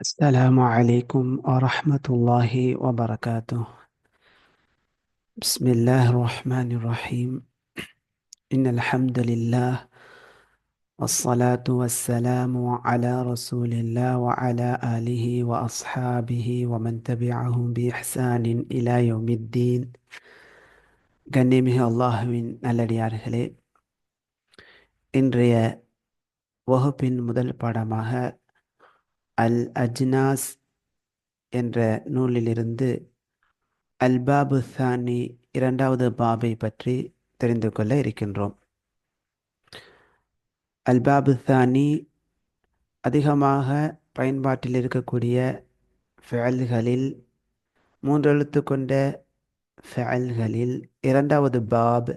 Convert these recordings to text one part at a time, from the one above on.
السلام عليكم ورحمة الله وبركاته بسم الله الرحمن الرحيم إن الحمد لله والصلاة والسلام على رسول الله وعلى آله وأصحابه ومن تبعهم بإحسان إلى يوم الدين கண்ணியமிகு அல்லாஹுவின் நல்லடியார்களே இன்றைய வகுப்பின் முதல் பாடமாக அல் அஜ்னாஸ் என்ற நூலிலிருந்து அல்பாபு சானி இரண்டாவது பாபை பற்றி தெரிந்து கொள்ள இருக்கின்றோம். அல்பாபு சானி அதிகமாக பயன்பாட்டில் இருக்கக்கூடிய ஃபெயல்களில் மூன்றெழுத்து கொண்ட ஃபேல்களில் இரண்டாவது பாப்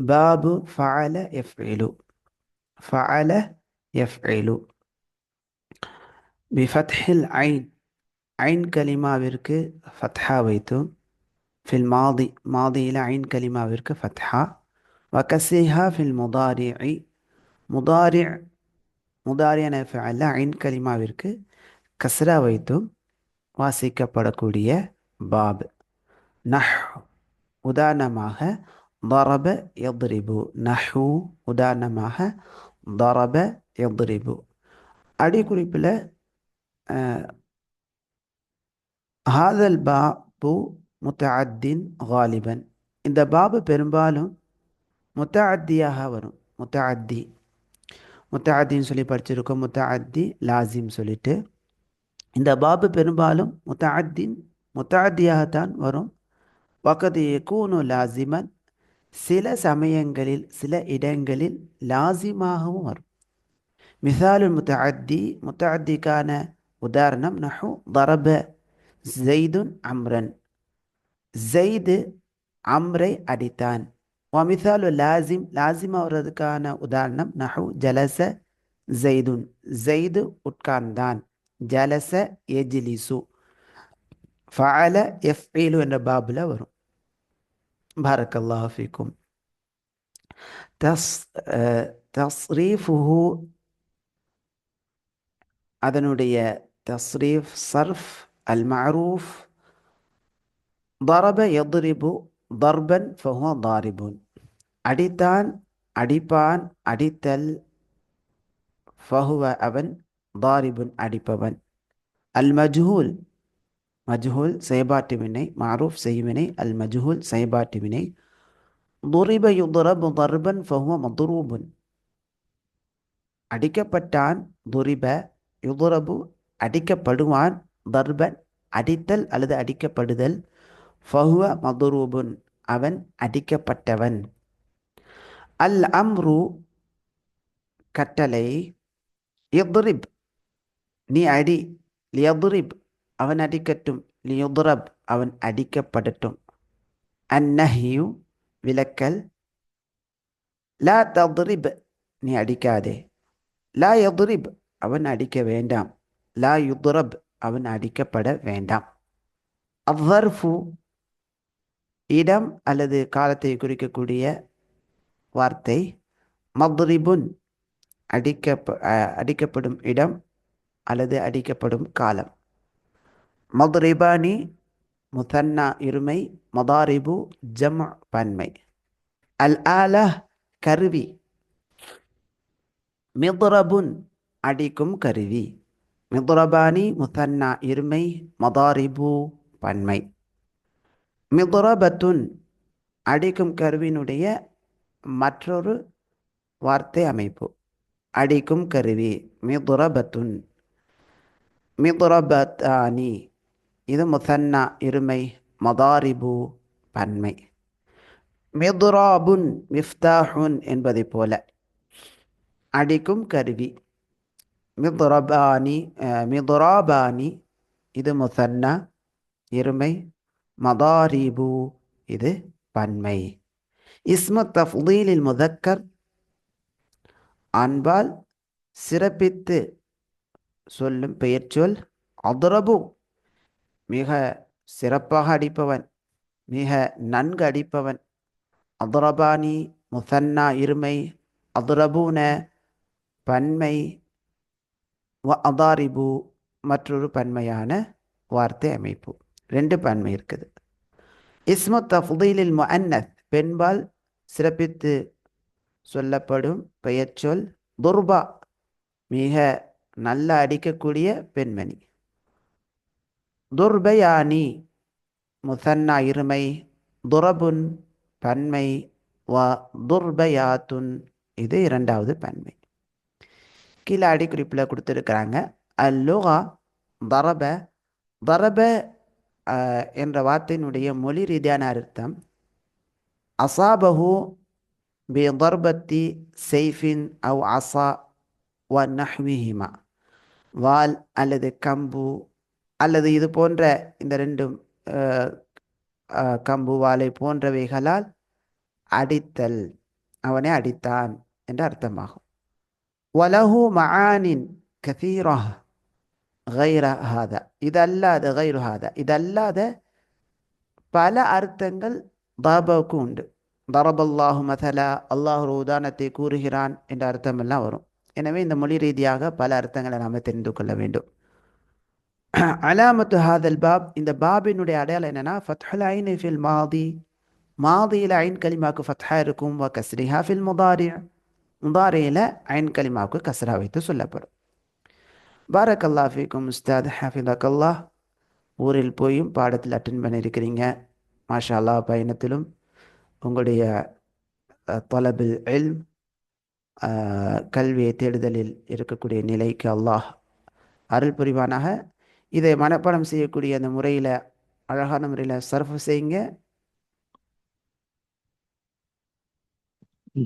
பாபு ஃபஅல எஃப்இலு ஃபஅல எஃப்இலு பிஃபத்ஹில் ஐன் ஐன் கலிமாவிற்கு ஃபத்ஹா வைத்தும் ஃபில் மாதி மாதியில் ஐன் கலிமாவிற்கு ஃபத்ஹா வகசிஹா ஃபில் முதாரிஇ முதாரி முதாரியன ஃபஅல ஐன் கலிமாவிற்கு கஸ்ரா வைத்தும் வாசிக்கப்படக்கூடிய பாப் நஹ் உதாரணமாக ضرب يضرب நஹு உதாரணமாக ضرب يضرب அடிக்குறிப்பில் ஹாதல் பாபு முத்தஅத்தின் காலிபன். இந்த பாபு பெரும்பாலும் முத்தஅத்தியாக வரும். முத்தஅத்தி. முத்தஅத்தின்னு சொல்லி படிச்சிருக்கோம். முத்தஅத்தி லாசிம் சொல்லிட்டு. இந்த பாபு பெரும்பாலும் முத்தஅத்தின் முத்தஅத்தியாகத்தான் வரும். வக்கது கூனு லாசிமன் சில சமயங்களில் சில இடங்களில் லாசிமாகவும் வரும். மிசாலுல் முத்தஅத்தி முத்தஅத்திக்கான உதாரணம் நஹு தரப ஜெய்துன் அம்ரன் ஜெய்து அம்ரை அடித்தான் வமிசாலு லாசிம் லாசிம் வர்றதுக்கான உதாரணம் நஹு ஜலச ஜெய்துன் ஜெய்து உட்கார்ந்தான் ஜலச எஜிலிசு ஃபஅல எஃப்இலு என்ற பாபில் வரும் பாரக்கல்லாஹு ஃபீக்கும் தஸ் தஸ்ரீஃபுஹு அதனுடைய தஸ்ரீஃப் சர்ஃப் அல் மஅரூஃப் ضرب يضرب ضربا فهو ضارب அடித்தான் அடிப்பான் அடித்தல் ஃபஹுவ அவன் தாரிபுன் அடிப்பவன் அல் மஜ்ஹூல் மஜ்ஹூல் செயபாட்டு வினை மாரூஃப் செய்வினை அல் மஜ்ஹூல் செயபாட்டு வினை துரிப யுதுரபு தர்பன் ஃபஹுவ மதுரூபுன் அடிக்கப்பட்டான் துரிப யுதுரபு அடிக்கப்படுவான் தர்பன் அடித்தல் அல்லது அடிக்கப்படுதல். ஃபஹுவ மதுரூபுன் அவன் அடிக்கப்பட்டவன். அல் அம்ரு கட்டளை. எதுரிப் நீ அடி. லியதுரிப் அவன் அடிக்கட்டும். லியுதுரப் அவன் அடிக்கப்படட்டும். அந்நஹியு விலக்கல். லா ததுரிப் நீ அடிக்காதே. லா எதுரிப் அவன் அடிக்க வேண்டாம். லா யுதுரப் அவன் அடிக்கப்பட வேண்டாம் அவ்வர்ஃபு இடம் அல்லது காலத்தை குறிக்கக்கூடிய வார்த்தை மத்ரிபுன் அடிக்க அடிக்கப்படும் இடம் அல்லது அடிக்கப்படும் காலம் மதுரிபானி முதன்னா இருமை மதாரிபு ஜம் பன்மை அல் ஆல கருவி மிதுரபுன் அடிக்கும் கருவி மிதுரபானி முத்தன்னா இருமை மதாரிபு பன்மை. மிதுரபத்துன் அடிக்கும் கருவினுடைய மற்றொரு வார்த்தை அமைப்பு. அடிக்கும் கருவி மிதுரபத்துன். மிதுரபத்தானி இது முசன்னா இருமை மதாரிபு பன்மை. மிதுராபுன் மிஃப்தாஹுன் என்பதை போல அடிக்கும் கருவி. மிதுரபானி மிதுராபானி இது முசன்னா இருமை மதாரிபு இது பன்மை. இஸ்மு தஃதீலில் முதக்கர் அன்பால் சிறப்பித்து சொல்லும் பெயர்ச்சொல் அதுரபு. மிக சிறப்பாக அடிப்பவன் மிக நன்கு அடிப்பவன். அதுரபானி முசன்னா இருமை அதுரபுன பன்மை வ அதாரிபு மற்றொரு பன்மையான வார்த்தை அமைப்பு. ரெண்டு பன்மை இருக்குது. இஸ்மு தஃதீலில் முஅன்னத் பெண்பால் சிறப்பித்து சொல்லப்படும் பெயர்ச்சொல் துர்பா மிக நல்ல அடிக்கக்கூடிய பெண்மணி. துர்பயானி முசன்னா இருமை துரபுன் பன்மை வ துர்பயாத்துன் இது இரண்டாவது பன்மை. கீழே அடிக்குறிப்பில் கொடுத்துருக்குறாங்க. அல்லுகா தரப தரப என்ற வார்த்தையினுடைய மொழி ரீதியான அர்த்தம். அசாபஹு பி தர்பத்தி செய்ஃபின் அவ் அசா வ நஹ்விஹிமா. வால் அல்லது கம்பு அல்லது இது போன்ற இந்த ரெண்டும் கம்பு வாலை போன்றவைகளால் அடித்தல். அவனை அடித்தான் என்று அர்த்தமாகும். வலஹு மஆனின் கதீரா غير هذا இதல்லாத غير هذا இதல்லாத பல அர்த்தங்கள் தாபாவுக்கு உண்டு தரபல்லாஹு மதலா அல்லாஹ் ஒரு உதாரணத்தை கூறுகிறான் என்ற அர்த்தமெல்லாம் வரும் எனவே இந்த மொழி ரீதியாக பல அர்த்தங்களை நாம் தெரிந்து கொள்ள வேண்டும் அலாமத்து ஹாதல் பாப் இந்த பாபினுடைய அடையாளம் என்னன்னா ஃபத்ஹுல் ஐன் ஃபில் மாதி மாதியில் ஐன் கலிமாக்கு ஃபத்ஹா இருக்கும் வ கஸ்ரிஹா ஃபில் முதாரி முதாரையில் அயன் கலிமாவுக்கு கசரா வைத்து சொல்லப்படும். பாரக் அல்லா ஃபீக்கும் உஸ்தாத் ஹாஃபிதாக் அல்லாஹ் ஊரில் போயும் பாடத்தில் அட்டன் பண்ணியிருக்கிறீங்க மாஷா அல்லா பயணத்திலும் உங்களுடைய தொலபில் எல் கல்வியை தேடுதலில் இருக்கக்கூடிய நிலைக்கு அல்லாஹ் அருள் புரிவானாக. இதை மனப்பாடம் செய்யக்கூடிய அந்த முறையில் அழகான முறையில் சர்ஃப் செய்யுங்க.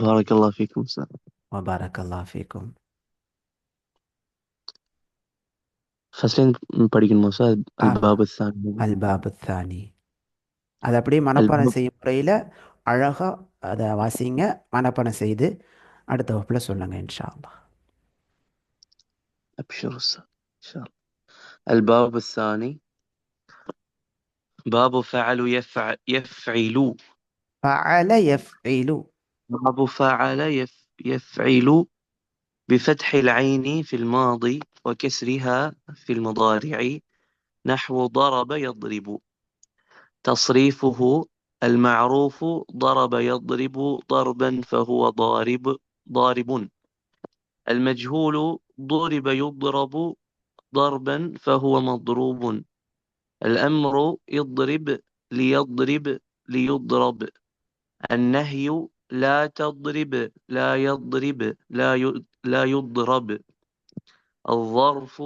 பாரக் ஃபீக்கும் சார் أستاذ வபாரக்கல்லா ஃபீக்கும் ஃபர்ஸ்ட் படிக்கணுமா சார் ஆ. الباب الثاني அல் பாபு தானி அதை அப்படியே மனப்பாடம் பாப். செய்யும் முறையில் அழகாக அதை வாசிங்க மனப்பாடம் செய்து அடுத்த வகுப்பில் சொல்லுங்கள் இன்ஷா அல்லாஹ் أبشر أستاذ إن شاء الله الباب الثاني باب فعل يفعل يفعل فعل يفعل باب فعل يف يفعل بفتح العين في الماضي وكسرها في المضارع نحو ضرب يضرب. تصريفه المعروف ضرب يضرب ضربا فهو ضارب ضارب. المجهول ضرب يضرب ضربا فهو مضروب. الأمر اضرب ليضرب ليضرب. النهي لا تضرب لا يضرب لا لا يضرب. الظرف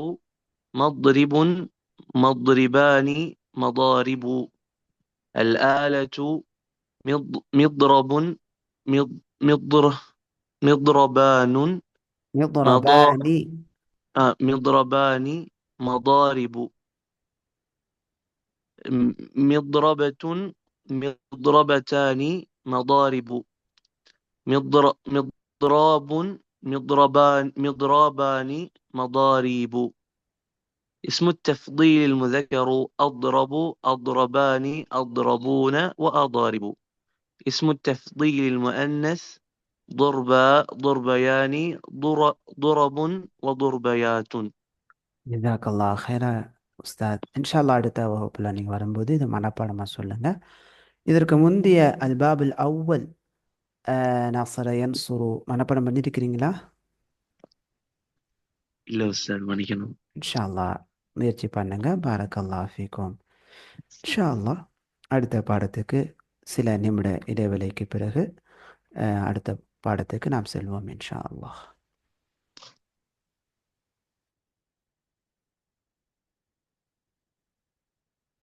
مضرب مضربان مضارب. الآلة مض- مضرب مض- مضر مضربان مضربان آه، مضربان مضارب. مضربة مضربتان مضارب. مضر مضراب مضربان مضربان مضاريب اسم التفضيل المذكر أضرب أضربان أضربون وأضارب اسم التفضيل المؤنث ضربا ضربيان ضر ضرب وضربيات ஜிதாக்கல்லா ஹைரா உஸ்தாத் இன்ஷால்லா அடுத்த வகுப்பில் நீங்கள் வரும்போது இதை மனப்பாடமாக சொல்லுங்கள் இதற்கு முந்தைய அல்பாபுல் அவ்வல் நசரயன் சுரு மனப்பாடம் பண்ணியிருக்கிறீங்களா இல்ல சார் மன்னிக்கணும். இன்ஷா முயற்சி பண்ணுங்க. பாரக்கல்லா ஃபீக்கும். இன்ஷா அல்லா அடுத்த பாடத்துக்கு சில நிமிட இடைவெளிக்கு பிறகு அடுத்த பாடத்துக்கு நாம் செல்வோம் இன்ஷா அல்லாஹ்